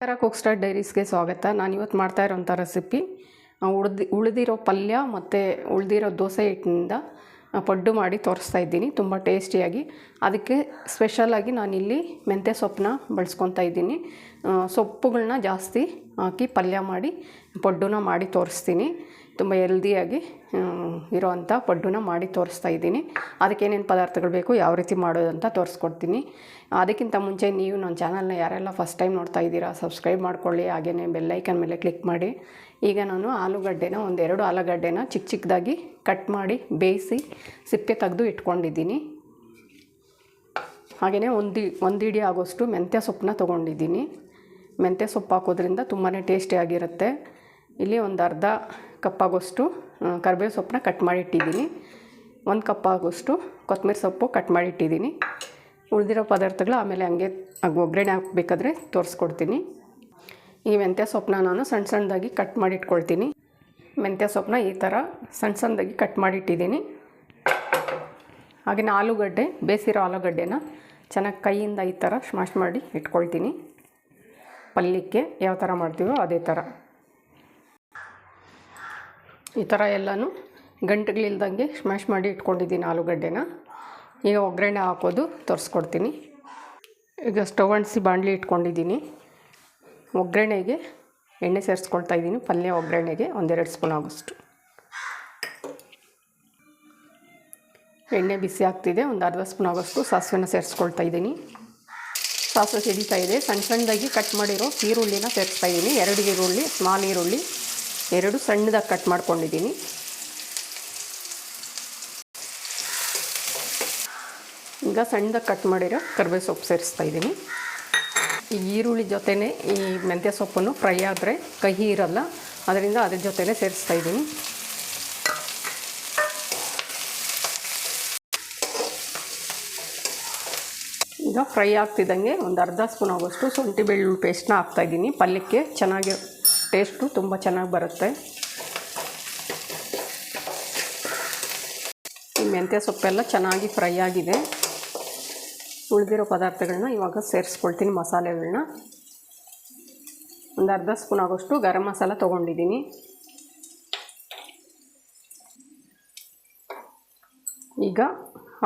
Cook star ಡೈರೀಸ್ಗೆ ಸ್ವಾಗತ. ನಾನು ಇವತ್ತು ಮಾಡ್ತಾ ಇರೋಂಥ ರೆಸಿಪಿ ಉಳ್ದಿ, ಉಳಿದಿರೋ ಪಲ್ಯ ಮತ್ತು ಉಳಿದಿರೋ ದೋಸೆ ಹಿಟ್ಟಿನಿಂದ ಪಡ್ಡು ಮಾಡಿ ತೋರಿಸ್ತಾ ಇದ್ದೀನಿ. ತುಂಬ ಟೇಸ್ಟಿಯಾಗಿ. ಅದಕ್ಕೆ ಸ್ಪೆಷಲಾಗಿ ನಾನಿಲ್ಲಿ ಮೆಂತ್ಯ ಸೊಪ್ಪನ್ನ ಬಳಸ್ಕೊತಾ ಇದ್ದೀನಿ. ಸೊಪ್ಪುಗಳನ್ನ ಜಾಸ್ತಿ ಹಾಕಿ ಪಲ್ಯ ಮಾಡಿ ಪಡ್ಡುನ ಮಾಡಿ ತೋರಿಸ್ತೀನಿ. ತುಂಬ ಹೆಲ್ದಿಯಾಗಿ ಇರೋವಂಥ ಪಡ್ಡುನ ಮಾಡಿ ತೋರಿಸ್ತಾ ಇದ್ದೀನಿ. ಅದಕ್ಕೆ ಏನೇನು ಪದಾರ್ಥಗಳು ಬೇಕು, ಯಾವ ರೀತಿ ಮಾಡೋದು ಅಂತ ತೋರಿಸ್ಕೊಡ್ತೀನಿ. ಅದಕ್ಕಿಂತ ಮುಂಚೆ ನೀವು ನನ್ನ ಚಾನಲ್ನ ಯಾರೆಲ್ಲ ಫಸ್ಟ್ ಟೈಮ್ ನೋಡ್ತಾ ಇದ್ದೀರಾ ಸಬ್ಸ್ಕ್ರೈಬ್ ಮಾಡ್ಕೊಳ್ಳಿ. ಹಾಗೆಯೇ ಬೆಲ್ಲೈಕನ್ ಮೇಲೆ ಕ್ಲಿಕ್ ಮಾಡಿ. ಈಗ ನಾನು ಆಲೂಗಡ್ಡೆನ, ಒಂದೆರಡು ಆಲೂಗಡ್ಡೆನ ಚಿಕ್ಕ ಚಿಕ್ಕದಾಗಿ ಕಟ್ ಮಾಡಿ, ಬೇಯಿಸಿ ಸಿಪ್ಪೆ ತೆಗೆದು ಇಟ್ಕೊಂಡಿದ್ದೀನಿ. ಹಾಗೆಯೇ ಒಂದು ಒಂದು ಇಡಿ ಆಗೋಷ್ಟು ಮೆಂತ್ಯ ಸೊಪ್ಪನ್ನ ತೊಗೊಂಡಿದ್ದೀನಿ. ಮೆಂತ್ಯ ಸೊಪ್ಪು ಹಾಕೋದ್ರಿಂದ ತುಂಬಾ ಟೇಸ್ಟಿಯಾಗಿರುತ್ತೆ ಇಲ್ಲಿ ಒಂದು ಅರ್ಧ ಕಪ್ ಕರ್ಬೇವು ಸೊಪ್ಪನ್ನ ಕಟ್ ಮಾಡಿ ಇಟ್ಟಿದ್ದೀನಿ. ಒಂದು ಕಪ್ ಆಗೋಷ್ಟು ಕೊತ್ತಂಬರಿ ಸೊಪ್ಪು ಕಟ್ ಮಾಡಿ ಇಟ್ಟಿದ್ದೀನಿ. ಉಳಿದಿರೋ ಪದಾರ್ಥಗಳು ಆಮೇಲೆ ಹಂಗೆ ಒಗ್ಗರಣೆ ಹಾಕಬೇಕಾದ್ರೆ ತೋರಿಸ್ಕೊಡ್ತೀನಿ. ಈ ಮೆಂತ್ಯ ಸೊಪ್ಪನ್ನ ನಾನು ಸಣ್ಣ ಸಣ್ಣದಾಗಿ ಕಟ್ ಮಾಡಿ ಇಟ್ಕೊಳ್ತೀನಿ. ಮೆಂತ್ಯ ಸೊಪ್ಪನ್ನ ಈ ಥರ ಸಣ್ಣ ಸಣ್ಣದಾಗಿ ಕಟ್ ಮಾಡಿ ಇಟ್ಟಿದ್ದೀನಿ. ಹಾಗೆಯೇ ಆಲೂಗಡ್ಡೆ ಬೇಯಿಸಿರೋ ಆಲೂಗಡ್ಡೆನ ಚೆನ್ನಾಗಿ ಕೈಯಿಂದ ಈ ಥರ ಸ್ಮಾಶ್ ಮಾಡಿ ಇಟ್ಕೊಳ್ತೀನಿ. ಪಲ್ಯಕ್ಕೆ ಯಾವ ಥರ ಮಾಡ್ತೀವೋ ಅದೇ ಥರ ಈ ಥರ ಎಲ್ಲನೂ ಗಂಟುಗಳಿಲ್ದಂಗೆ ಸ್ಮ್ಯಾಶ್ ಮಾಡಿ ಇಟ್ಕೊಂಡಿದ್ದೀನಿ ಆಲೂಗಡ್ಡೆನ. ಈಗ ಒಗ್ಗರಣೆ ಹಾಕೋದು ತೋರಿಸ್ಕೊಡ್ತೀನಿ. ಈಗ ಸ್ಟವ್ ಅಂಟಿಸಿ ಬಾಣಲಿ ಇಟ್ಕೊಂಡಿದ್ದೀನಿ. ಒಗ್ಗರಣೆಗೆ ಎಣ್ಣೆ ಸೇರಿಸ್ಕೊಳ್ತಾ ಇದ್ದೀನಿ, ಪಲ್ಯ ಒಗ್ಗರಣೆಗೆ ಒಂದೆರಡು ಸ್ಪೂನ್ ಆಗೋಷ್ಟು. ಎಣ್ಣೆ ಬಿಸಿ ಆಗ್ತಿದೆ, ಒಂದು ಅರ್ಧ ಸ್ಪೂನ್ ಆಗೋಷ್ಟು ಸಾಸಿವೆನ ಸೇರಿಸ್ಕೊಳ್ತಾ ಇದ್ದೀನಿ. ಸಾಸಿವೆ ಸಿಡಿತಾ ಇದೆ. ಸಣ್ಣ ಸಣ್ಣದಾಗಿ ಕಟ್ ಮಾಡಿರೋ ಈರುಳ್ಳಿನ ಸೇರಿಸ್ತಾ ಇದ್ದೀನಿ. ಎರಡು ಈರುಳ್ಳಿ ಸ್ಮಾಲ್ ಈರುಳ್ಳಿ. ಎರಡು ಸಣ್ಣದಾಗಿ ಕಟ್ ಮಾಡ್ಕೊಂಡಿದ್ದೀನಿ. ಈಗ ಸಣ್ಣದಾಗಿ ಕಟ್ ಮಾಡಿರೋ ಕರ್ಬೇವು ಸೊಪ್ಪು ಸೇರಿಸ್ತಾ ಇದ್ದೀನಿ. ಈ ಈರುಳ್ಳಿ ಜೊತೆನೇ ಈ ಮೆಂತ್ಯ ಸೊಪ್ಪನ್ನು ಫ್ರೈ ಆದರೆ ಕಹಿ ಇರಲ್ಲ, ಅದರಿಂದ ಅದ್ರ ಜೊತೆನೇ ಸೇರಿಸ್ತಾ ಇದ್ದೀನಿ. ಈಗ ಫ್ರೈ ಆಗ್ತಿದ್ದಂಗೆ ಒಂದು ಅರ್ಧ ಸ್ಪೂನ್ ಆಗೋಷ್ಟು ಶುಂಠಿ ಬೆಳ್ಳುಳ್ಳಿ ಪೇಸ್ಟ್ನ ಹಾಕ್ತಾಯಿದ್ದೀನಿ ಪಲ್ಯಕ್ಕೆ ಚೆನ್ನಾಗಿ ಟೇಸ್ಟು ತುಂಬ ಚೆನ್ನಾಗಿ ಬರುತ್ತೆ. ಈ ಮೆಂತ್ಯ ಸೊಪ್ಪೆಲ್ಲ ಚೆನ್ನಾಗಿ ಫ್ರೈ ಆಗಿದೆ. ಉಳಿದಿರೋ ಪದಾರ್ಥಗಳನ್ನ ಇವಾಗ ಸೇರಿಸ್ಕೊಳ್ತೀನಿ ಮಸಾಲೆಗಳನ್ನ ಒಂದು ಅರ್ಧ ಸ್ಪೂನ್ ಆಗೋಷ್ಟು ಗರಂ ಮಸಾಲ ತೊಗೊಂಡಿದ್ದೀನಿ. ಈಗ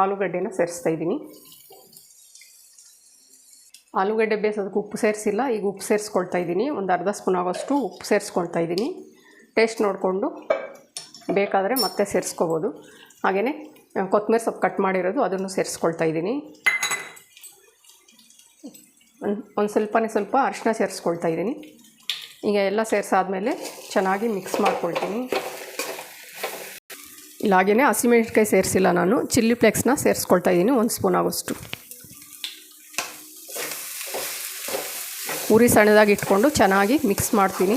ಆಲೂಗಡ್ಡೆನ ಸೇರಿಸ್ತಾ ಇದ್ದೀನಿ. ಆಲೂಗಡ್ಡೆ ಬೇಯಿಸೋದಕ್ಕೆ ಉಪ್ಪು ಸೇರಿಸಿಲ್ಲ, ಈಗ ಉಪ್ಪು ಸೇರಿಸ್ಕೊಳ್ತಾ ಇದ್ದೀನಿ. ಒಂದು ಅರ್ಧ ಸ್ಪೂನ್ ಆಗೋಷ್ಟು ಉಪ್ಪು ಸೇರಿಸ್ಕೊಳ್ತಾ ಇದ್ದೀನಿ. ಟೇಸ್ಟ್ ನೋಡಿಕೊಂಡು ಬೇಕಾದರೆ ಮತ್ತೆ ಸೇರಿಸ್ಕೋಬೋದು. ಹಾಗೆಯೇ ಕೊತ್ತಂಬರಿ ಸೊಪ್ಪು ಕಟ್ ಮಾಡಿರೋದು ಅದನ್ನು ಸೇರಿಸ್ಕೊಳ್ತಾ ಇದ್ದೀನಿ. ಒಂದು ಒಂದು ಸ್ವಲ್ಪನೇ ಸ್ವಲ್ಪ ಅರಿಶಿನ ಸೇರಿಸ್ಕೊಳ್ತಾ ಇದ್ದೀನಿ. ಈಗ ಎಲ್ಲ ಸೇರಿಸಾದ್ಮೇಲೆ ಚೆನ್ನಾಗಿ ಮಿಕ್ಸ್ ಮಾಡ್ಕೊಳ್ತೀನಿ. ಇಲ್ಲ ಹಾಗೆಯೇ ಹಸಿಮೆಣ್ಸಿನ್ಕಾಯಿ ಸೇರಿಸಿಲ್ಲ ನಾನು. ಚಿಲ್ಲಿ ಫ್ಲೇಕ್ಸ್ನ ಸೇರಿಸ್ಕೊಳ್ತಾ ಇದ್ದೀನಿ, ಒಂದು ಸ್ಪೂನ್ ಆಗೋಷ್ಟು. ಉರಿ ಸಣ್ಣದಾಗಿ ಇಟ್ಕೊಂಡು ಚೆನ್ನಾಗಿ ಮಿಕ್ಸ್ ಮಾಡ್ತೀನಿ.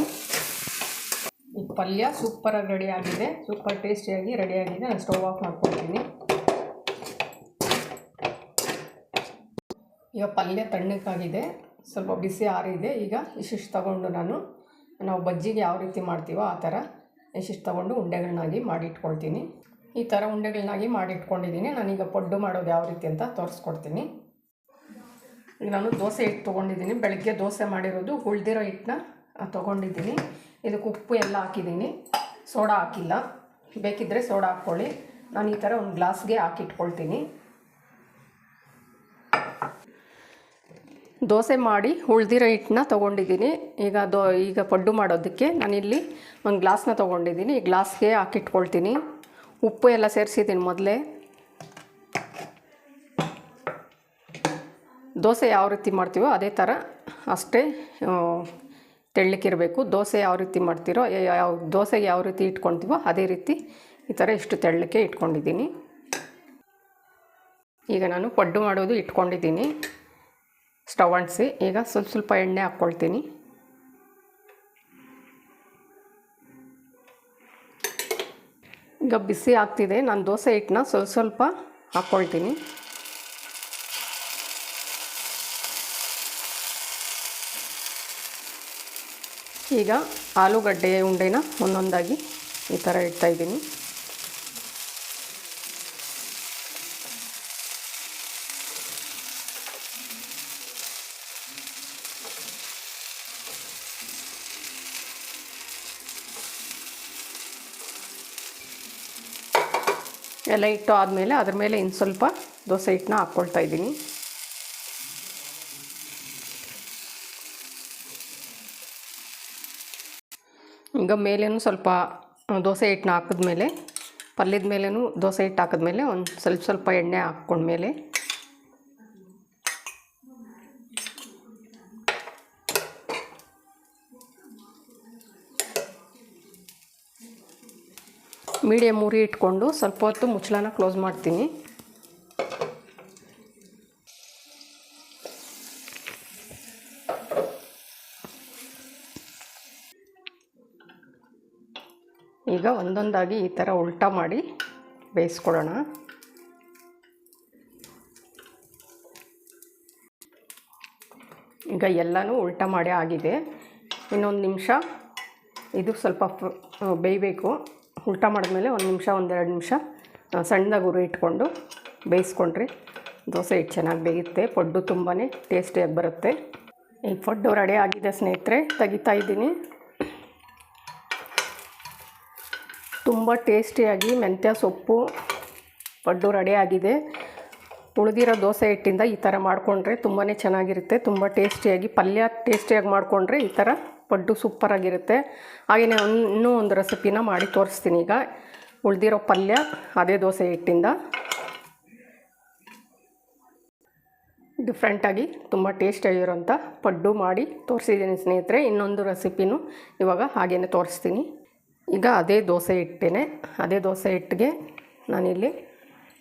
ಈ ಪಲ್ಯ ಸೂಪರಾಗಿ ರೆಡಿ ಆಗಿದೆ. ಸೂಪರ್ ಟೇಸ್ಟಿಯಾಗಿ ರೆಡಿಯಾಗಿದೆ ನಾನು ಸ್ಟೋವ್ ಆಫ್ ಮಾಡ್ಕೊಳ್ತೀನಿ ಈಗ ಪಲ್ಯ ತಣ್ಣಕ್ಕಾಗಿದೆ ಸ್ವಲ್ಪ ಬಿಸಿ ಆರಿದೆ. ಈಗ ಇಷ್ಟಿಷ್ಟು ತಗೊಂಡು ನಾನು, ನಾವು ಬಜ್ಜಿಗೆ ಯಾವ ರೀತಿ ಮಾಡ್ತೀವೋ ಆ ಥರ ಇಷ್ಟಿಷ್ಟು ತಗೊಂಡು ಉಂಡೆಗಳನ್ನಾಗಿ ಮಾಡಿ ಇಟ್ಕೊಳ್ತೀನಿ ಈ ಥರ ಉಂಡೆಗಳನ್ನಾಗಿ ಮಾಡಿ ಇಟ್ಕೊಂಡಿದ್ದೀನಿ ನಾನೀಗ ಪಡ್ಡು ಮಾಡೋದು ಯಾವ ರೀತಿ ಅಂತ ತೋರಿಸ್ಕೊಡ್ತೀನಿ. ಈಗ ನಾನು ದೋಸೆ ಹಿಟ್ಟು ತೊಗೊಂಡಿದ್ದೀನಿ. ಬೆಳಗ್ಗೆ ದೋಸೆ ಮಾಡಿರೋದು ಉಳ್ದಿರೋ ಹಿಟ್ಟನ್ನ ತೊಗೊಂಡಿದ್ದೀನಿ. ಇದಕ್ಕೆ ಉಪ್ಪು ಎಲ್ಲ ಹಾಕಿದ್ದೀನಿ. ಸೋಡಾ ಹಾಕಿಲ್ಲ. ಬೇಕಿದ್ದರೆ ಸೋಡಾ ಹಾಕ್ಕೊಳ್ಳಿ. ನಾನು ಈ ಥರ ಒಂದು ಗ್ಲಾಸ್ಗೆ ಹಾಕಿಟ್ಕೊಳ್ತೀನಿ. ದೋಸೆ ಮಾಡಿ ಉಳ್ದಿರೋ ಹಿಟ್ಟನ್ನ ತೊಗೊಂಡಿದ್ದೀನಿ. ಈಗ ದೋ, ಈಗ ಪಡ್ಡು ಮಾಡೋದಕ್ಕೆ ನಾನಿಲ್ಲಿ ಒಂದು ಗ್ಲಾಸ್ನ ತೊಗೊಂಡಿದ್ದೀನಿ. ಈ ಗ್ಲಾಸ್ಗೆ ಹಾಕಿಟ್ಕೊಳ್ತೀನಿ. ಉಪ್ಪು ಎಲ್ಲ ಸೇರಿಸಿದ್ದೀನಿ ಮೊದಲೇ. ದೋಸೆ ಯಾವ ರೀತಿ ಮಾಡ್ತೀವೋ ಅದೇ ಥರ ಅಷ್ಟೇ ತೆಳ್ಳಕ್ಕಿರಬೇಕು ದೋಸೆ ಯಾವ ರೀತಿ ಮಾಡ್ತೀರೋ ಯಾವ ದೋಸೆಗೆ ಯಾವ ರೀತಿ ಇಟ್ಕೊಳ್ತೀವೋ ಅದೇ ರೀತಿ ಈ ಥರ ಇಷ್ಟು ತೆಳ್ಳಕ್ಕೆ ಇಟ್ಕೊಂಡಿದ್ದೀನಿ. ಈಗ ನಾನು ಪಡ್ಡು ಮಾಡೋದು ಇಟ್ಕೊಂಡಿದ್ದೀನಿ. ಸ್ಟವ್ ಅಂಟಿಸಿ, ಈಗ ಸ್ವಲ್ಪ ಸ್ವಲ್ಪ ಎಣ್ಣೆ ಹಾಕ್ಕೊಳ್ತೀನಿ. ಈಗ ಬಿಸಿ ಆಗ್ತಿದೆ, ನಾನು ದೋಸೆ ಹಿಟ್ಟನ್ನ ಸ್ವಲ್ಪ ಸ್ವಲ್ಪ ಹಾಕ್ಕೊಳ್ತೀನಿ. ಈಗ ಆಲೂಗಡ್ಡೆ ಉಂಡೆನ ಒಂದೊಂದಾಗಿ ಈ ಥರ ಇಡ್ತಾಯಿದ್ದೀನಿ ಎಲ್ಲ ಇಟ್ಟು ಆದಮೇಲೆ ಅದ್ರ ಮೇಲೆ ಇನ್ನು ಸ್ವಲ್ಪ ದೋಸೆ ಹಿಟ್ಟನ್ನ ಹಾಕ್ಕೊಳ್ತಾ ಇದ್ದೀನಿ. ಈಗ ಮೇಲೇನು ಸ್ವಲ್ಪ ದೋಸೆ ಹಿಟ್ಟನ್ನ ಹಾಕಿದ್ಮೇಲೆ ಪಲ್ಯದ ಮೇಲೇನು ದೋಸೆ ಹಿಟ್ಟು ಹಾಕಿದ್ಮೇಲೆ ಒಂದು ಸ್ವಲ್ಪ ಸ್ವಲ್ಪ ಎಣ್ಣೆ ಹಾಕ್ಕೊಂಡ್ಮೇಲೆ ಮೀಡಿಯಮ್ ಉರಿ ಇಟ್ಕೊಂಡು ಸ್ವಲ್ಪ ಹೊತ್ತು ಮುಚ್ಚಳನ ಕ್ಲೋಸ್ ಮಾಡ್ತೀನಿ. ಈಗ ಒಂದೊಂದಾಗಿ ಈ ಥರ ಉಲ್ಟಾ ಮಾಡಿ ಬೇಯಿಸ್ಕೊಳ್ಳೋಣ. ಈಗ ಎಲ್ಲನೂ ಉಲ್ಟಾ ಮಾಡಿ ಆಗಿದೆ. ಇನ್ನೊಂದು ನಿಮಿಷ. ಇದು ಸ್ವಲ್ಪ ಬೇಯಬೇಕು. ಉಲ್ಟಾ ಮಾಡಿದ್ಮೇಲೆ ಒಂದು ನಿಮಿಷ, ಒಂದೆರಡು ನಿಮಿಷ ಸಣ್ಣದಾಗಿ ಉರಿ ಇಟ್ಕೊಂಡು ಬೇಯಿಸ್ಕೊಂಡ್ರಿ. ದೋಸೆ ಹಿಟ್ಟು ಚೆನ್ನಾಗಿ ಬೇಯುತ್ತೆ. ಪಡ್ಡು ತುಂಬಾ ಟೇಸ್ಟಿಯಾಗಿ ಬರುತ್ತೆ. ಈ ಪಡ್ಡು ರೆಡಿ ಆಗಿದೆ ಸ್ನೇಹಿತರೆ. ತೆಗಿತಾ ಇದ್ದೀನಿ. ತುಂಬ ಟೇಸ್ಟಿಯಾಗಿ ಮೆಂತ್ಯ ಸೊಪ್ಪು ಪಡ್ಡು ರೆಡಿ ಆಗಿದೆ. ಉಳಿದಿರೋ ದೋಸೆ ಹಿಟ್ಟಿಂದ ಈ ಥರ ಮಾಡಿಕೊಂಡ್ರೆ ತುಂಬಾ ಚೆನ್ನಾಗಿರುತ್ತೆ. ತುಂಬ ಟೇಸ್ಟಿಯಾಗಿ, ಪಲ್ಯ ಟೇಸ್ಟಿಯಾಗಿ ಮಾಡಿಕೊಂಡ್ರೆ ಈ ಥರ ಪಡ್ಡು ಸೂಪರಾಗಿರುತ್ತೆ. ಹಾಗೆಯೇ ಇನ್ನೂ ಒಂದು ರೆಸಿಪಿನ ಮಾಡಿ ತೋರಿಸ್ತೀನಿ ಈಗ. ಉಳಿದಿರೋ ಪಲ್ಯ, ಅದೇ ದೋಸೆ ಹಿಟ್ಟಿಂದ. ಡಿಫ್ರೆಂಟಾಗಿ ತುಂಬ ಟೇಸ್ಟಿಯಾಗಿರೋಂಥ ಪಡ್ಡು ಮಾಡಿ ತೋರಿಸಿದ್ದೀನಿ ಸ್ನೇಹಿತರೆ. ಇನ್ನೊಂದು ರೆಸಿಪಿನೂ ಇವಾಗ ಹಾಗೆಯೇ ತೋರಿಸ್ತೀನಿ. ಈಗ ಅದೇ ದೋಸೆ ಹಿಟ್ಟೇನೆ ಅದೇ ದೋಸೆ ಹಿಟ್ಟಿಗೆ ನಾನಿಲ್ಲಿ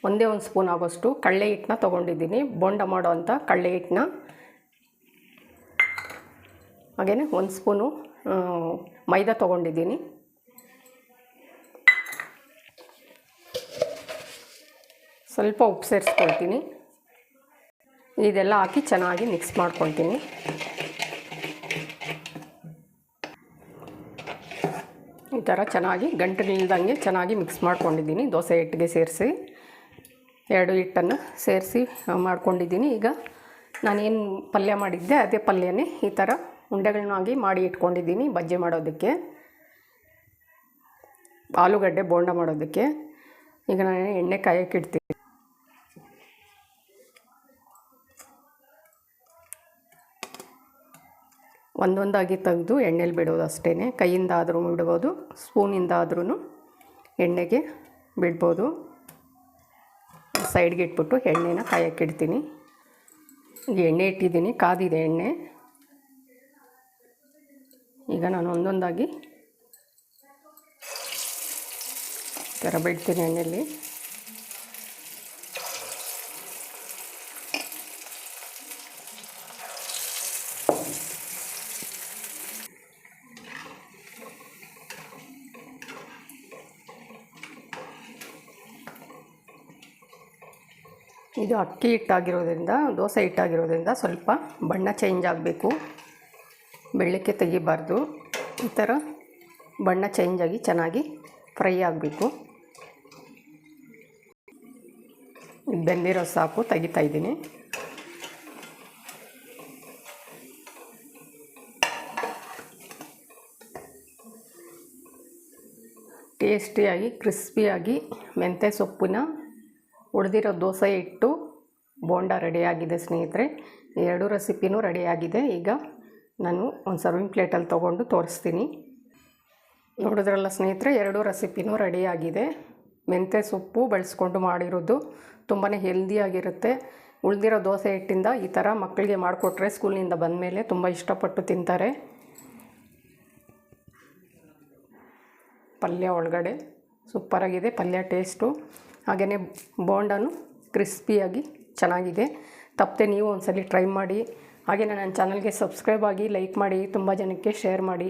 ಒಂದೇ ಒಂದು ಸ್ಪೂನ್ ಆಗೋಷ್ಟು ಕಡಲೆ ಹಿಟ್ಟನ್ನ ತೊಗೊಂಡಿದ್ದೀನಿ. ಬೋಂಡ ಮಾಡೋ ಕಳ್ಳೆ ಕಡಲೆ ಹಿಟ್ಟನ್ನ. ಹಾಗೆಯೇ ಒಂದು ಸ್ಪೂನು ಮೈದಾ ತೊಗೊಂಡಿದ್ದೀನಿ. ಸ್ವಲ್ಪ ಉಪ್ಪು ಸೇರಿಸ್ಕೊಳ್ತೀನಿ. ಇದೆಲ್ಲ ಹಾಕಿ ಚೆನ್ನಾಗಿ ಮಿಕ್ಸ್ ಮಾಡ್ಕೊಳ್ತೀನಿ. ಥರ ಚೆನ್ನಾಗಿ ಗಂಟುಗಳಿಲ್ದಂಗೆ ಚೆನ್ನಾಗಿ ಮಿಕ್ಸ್ ಮಾಡ್ಕೊಂಡಿದ್ದೀನಿ. ದೋಸೆ ಹಿಟ್ಟಿಗೆ ಸೇರಿಸಿ, ಎರಡು ಹಿಟ್ಟನ್ನು ಸೇರಿಸಿ ಮಾಡ್ಕೊಂಡಿದ್ದೀನಿ. ಈಗ ನಾನೇನು ಪಲ್ಯ ಮಾಡಿದ್ದೆ, ಅದೇ ಪಲ್ಯನೇ ಈ ಥರ ಉಂಡೆಗಳನ್ನಾಗಿ ಮಾಡಿ ಇಟ್ಕೊಂಡಿದ್ದೀನಿ ಬಜ್ಜಿ ಮಾಡೋದಕ್ಕೆ. ಆಲೂಗಡ್ಡೆ ಬೋಂಡ ಮಾಡೋದಕ್ಕೆ. ಈಗ ನಾನು ಎಣ್ಣೆ ಕಾಯಕ್ಕೆ ಒಂದೊಂದಾಗಿ ತೆಗೆದು ಎಣ್ಣೆಲಿ ಬಿಡೋದು ಅಷ್ಟೇ ಕೈಯಿಂದ ಆದರೂ ಬಿಡ್ಬೋದು ಸ್ಪೂನಿಂದ ಆದ್ರೂ ಎಣ್ಣೆಗೆ ಬಿಡ್ಬೋದು. ಸೈಡ್ಗೆ ಇಟ್ಬಿಟ್ಟು ಎಣ್ಣೆನ ಕಾಯಕ್ಕೆ ಇಡ್ತೀನಿ. ಈಗ ಎಣ್ಣೆ ಇಟ್ಟಿದ್ದೀನಿ, ಕಾದಿದೆ ಎಣ್ಣೆ. ಈಗ ನಾನು ಒಂದೊಂದಾಗಿ ಥರ ಬಿಡ್ತೀನಿ ಎಣ್ಣೆಯಲ್ಲಿ ಇದು ಅಕ್ಕಿ ಹಿಟ್ಟಾಗಿರೋದ್ರಿಂದ, ದೋಸೆ ಹಿಟ್ಟಾಗಿರೋದ್ರಿಂದ ಸ್ವಲ್ಪ ಬಣ್ಣ ಚೇಂಜ್ ಆಗಬೇಕು. ಬೆಳ್ಳಕ್ಕೆ ತೆಗಿಬಾರ್ದು. ಈ ಥರ ಬಣ್ಣ ಚೇಂಜ್ ಆಗಿ ಚೆನ್ನಾಗಿ ಫ್ರೈ ಆಗಬೇಕು. ಬೆಂದಿರೋ ಸಾಕು, ತೆಗಿತಾ ಇದ್ದೀನಿ. ಟೇಸ್ಟಿಯಾಗಿ ಕ್ರಿಸ್ಪಿಯಾಗಿ ಮೆಂತ್ಯ ಸೊಪ್ಪಿನ ಉಳಿದಿರೋ ದೋಸೆ ಇಟ್ಟು ಬೋಂಡ ರೆಡಿಯಾಗಿದೆ ಸ್ನೇಹಿತರೆ. ಎರಡು ರೆಸಿಪಿನೂ ರೆಡಿಯಾಗಿದೆ. ಈಗ ನಾನು ಒಂದು ಸರ್ವಿಂಗ್ ಪ್ಲೇಟಲ್ಲಿ ತೊಗೊಂಡು ತೋರಿಸ್ತೀನಿ. ನೋಡಿದ್ರಲ್ಲ ಸ್ನೇಹಿತರೆ, ಎರಡು ರೆಸಿಪಿನೂ ರೆಡಿಯಾಗಿದೆ. ಮೆಂತ್ಯ ಸೊಪ್ಪು ಬಳಸ್ಕೊಂಡು ಮಾಡಿರೋದು ತುಂಬಾ ಹೆಲ್ದಿಯಾಗಿರುತ್ತೆ ಉಳಿದಿರೋ ದೋಸೆ ಹಿಟ್ಟಿಂದ ಈ ಥರ ಮಕ್ಕಳಿಗೆ ಮಾಡಿಕೊಟ್ರೆ ಸ್ಕೂಲಿನಿಂದ ಬಂದಮೇಲೆ ತುಂಬ ಇಷ್ಟಪಟ್ಟು ತಿಂತಾರೆ. ಪಲ್ಯ ಒಳಗಡೆ ಸೂಪರಾಗಿದೆ ಪಲ್ಯ ಟೇಸ್ಟು ಹಾಗೆಯೇ ಬೋಂಡಾನು ಕ್ರಿಸ್ಪಿಯಾಗಿ ಚೆನ್ನಾಗಿದೆ. ತಪ್ಪದೆ ನೀವು ಒಂದ್ಸಲಿ ಟ್ರೈ ಮಾಡಿ. ಹಾಗೆಯೇ ನನ್ನ ಚಾನಲ್ಗೆ ಸಬ್ಸ್ಕ್ರೈಬ್ ಆಗಿ ಲೈಕ್ ಮಾಡಿ. ತುಂಬ ಜನಕ್ಕೆ ಶೇರ್ ಮಾಡಿ.